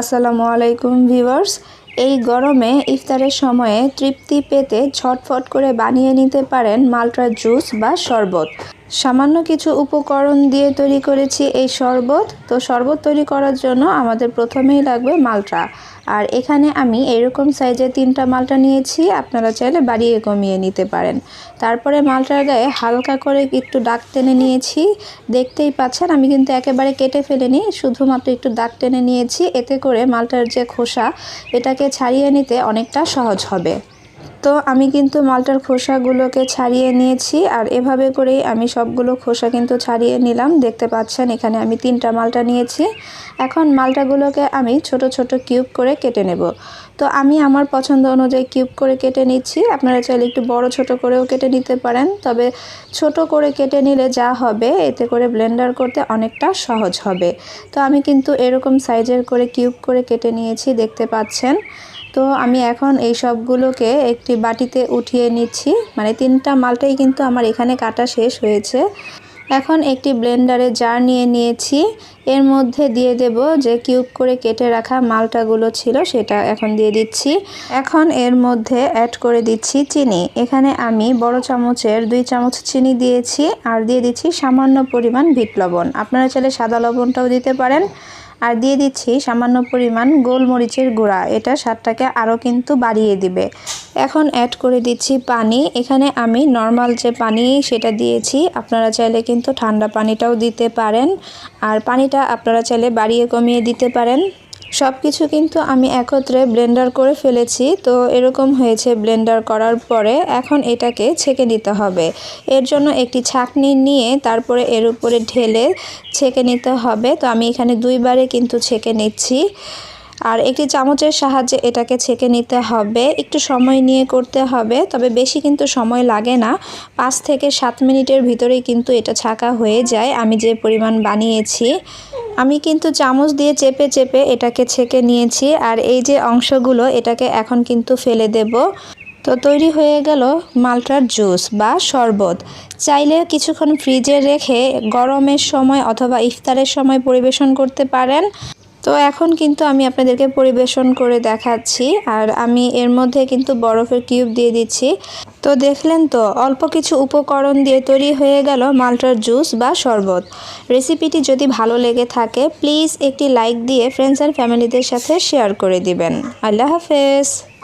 আসসালামু আলাইকুম ভিউয়ার্স। এই গরমে ইফতারের সময়ে তৃপ্তি পেতে ছটফট করে বানিয়ে নিতে পারেন মাল্টার জুস বা শরবত। সামান্য কিছু উপকরণ দিয়ে তৈরি করেছি এই শরবত। তো শরবত তৈরি করার জন্য আমাদের প্রথমেই লাগবে মালটা। আর এখানে আমি এরকম সাইজে তিনটা মালটা নিয়েছি, আপনারা চাইলে বাড়িয়ে কমিয়ে নিতে পারেন। তারপরে মালটার গায়ে হালকা করে একটু দাগ টেনে নিয়েছি। দেখতেই পাচ্ছেন, আমি কিন্তু একেবারে কেটে ফেলিনি, শুধুমাত্র একটু দাগ টেনে নিয়েছি। এতে করে মালটার যে খোসা, এটাকে ছাড়িয়ে নিতে অনেকটা সহজ হবে। তো আমি কিন্তু মালটার খোসাগুলোকে ছাড়িয়ে নিয়েছি আর এভাবে করেই আমি সবগুলো খোসা কিন্তু ছাড়িয়ে নিলাম। দেখতে পাচ্ছেন, এখানে আমি তিনটা মালটা নিয়েছি। এখন মালটাগুলোকে আমি ছোট ছোট কিউব করে কেটে নেব। তো আমি আমার পছন্দ অনুযায়ী কিউব করে কেটে নিচ্ছি। আপনারা চাইলে একটু বড় ছোট করেও কেটে নিতে পারেন, তবে ছোট করে কেটে নিলে যা হবে, এতে করে ব্লেন্ডার করতে অনেকটা সহজ হবে। তো আমি কিন্তু এরকম সাইজের করে কিউব করে কেটে নিয়েছি, দেখতে পাচ্ছেন। তো আমি এখন এই সবগুলোকে একটি বাটিতে উঠিয়ে নিচ্ছি। মানে তিনটা মালটাই কিন্তু আমার এখানে কাটা শেষ হয়েছে। এখন একটি ব্লেন্ডারে জার নিয়ে নিয়েছি। এর মধ্যে দিয়ে দেব যে কিউব করে কেটে রাখা মালটাগুলো ছিল, সেটা এখন দিয়ে দিচ্ছি। এখন এর মধ্যে অ্যাড করে দিচ্ছি চিনি। এখানে আমি বড় চামচের দুই চামচ চিনি দিয়েছি আর দিয়ে দিচ্ছি সামান্য পরিমাণ বিট লবণ। আপনারা চাইলে সাদা লবণটাও দিতে পারেন। আর দিয়ে দিচ্ছি সামান্য পরিমাণ গোলমরিচের গুঁড়া। এটা স্বাদটাকে আরও কিন্তু বাড়িয়ে দিবে। এখন অ্যাড করে দিচ্ছি পানি। এখানে আমি নর্মাল যে পানি সেটা দিয়েছি। আপনারা চাইলে কিন্তু ঠান্ডা পানিটাও দিতে পারেন। আর পানিটা আপনারা চাইলে বাড়িয়ে কমিয়ে দিতে পারেন। সব কিছু কিন্তু আমি একত্রে ব্লেন্ডার করে ফেলেছি। তো এরকম হয়েছে ব্লেন্ডার করার পরে এখন এটাকে ছেঁকে নিতে হবে। এর জন্য একটি ছাকনি নিয়ে তারপরে এর উপরে ঢেলে ছেঁকে নিতে হবে। তো আমি এখানে দুইবারে কিন্তু ছেঁকে নিচ্ছি। আর একটি চামচের সাহায্যে এটাকে ছেঁকে নিতে হবে। একটু সময় নিয়ে করতে হবে, তবে বেশি কিন্তু সময় লাগে না। পাঁচ থেকে সাত মিনিটের ভিতরেই কিন্তু এটা ছাকা হয়ে যায়। আমি যে পরিমাণ বানিয়েছি আমি কিন্তু চামচ দিয়ে চেপে চেপে এটাকে ছেঁকে নিয়েছি আর এই যে অংশগুলো, এটাকে এখন কিন্তু ফেলে দেব। তো তৈরি হয়ে গেল মালটার জুস বা শরবত। চাইলে কিছুক্ষণ ফ্রিজে রেখে গরমের সময় অথবা ইফতারের সময় পরিবেশন করতে পারেন। তো এখন কিন্তু আমি আপনাদেরকে পরিবেশন করে দেখাচ্ছি আর আমি এর মধ্যে কিন্তু বরফের কিউব দিয়ে দিচ্ছি। তো দেখলেন তো, অল্প কিছু উপকরণ দিয়ে তৈরি হয়ে গেল মাল্টার জুস বা শরবত। রেসিপিটি যদি ভালো লেগে থাকে, প্লিজ একটি লাইক দিয়ে ফ্রেন্ডস অ্যান্ড ফ্যামিলিদের সাথে শেয়ার করে দিবেন। আল্লাহ হাফেজ।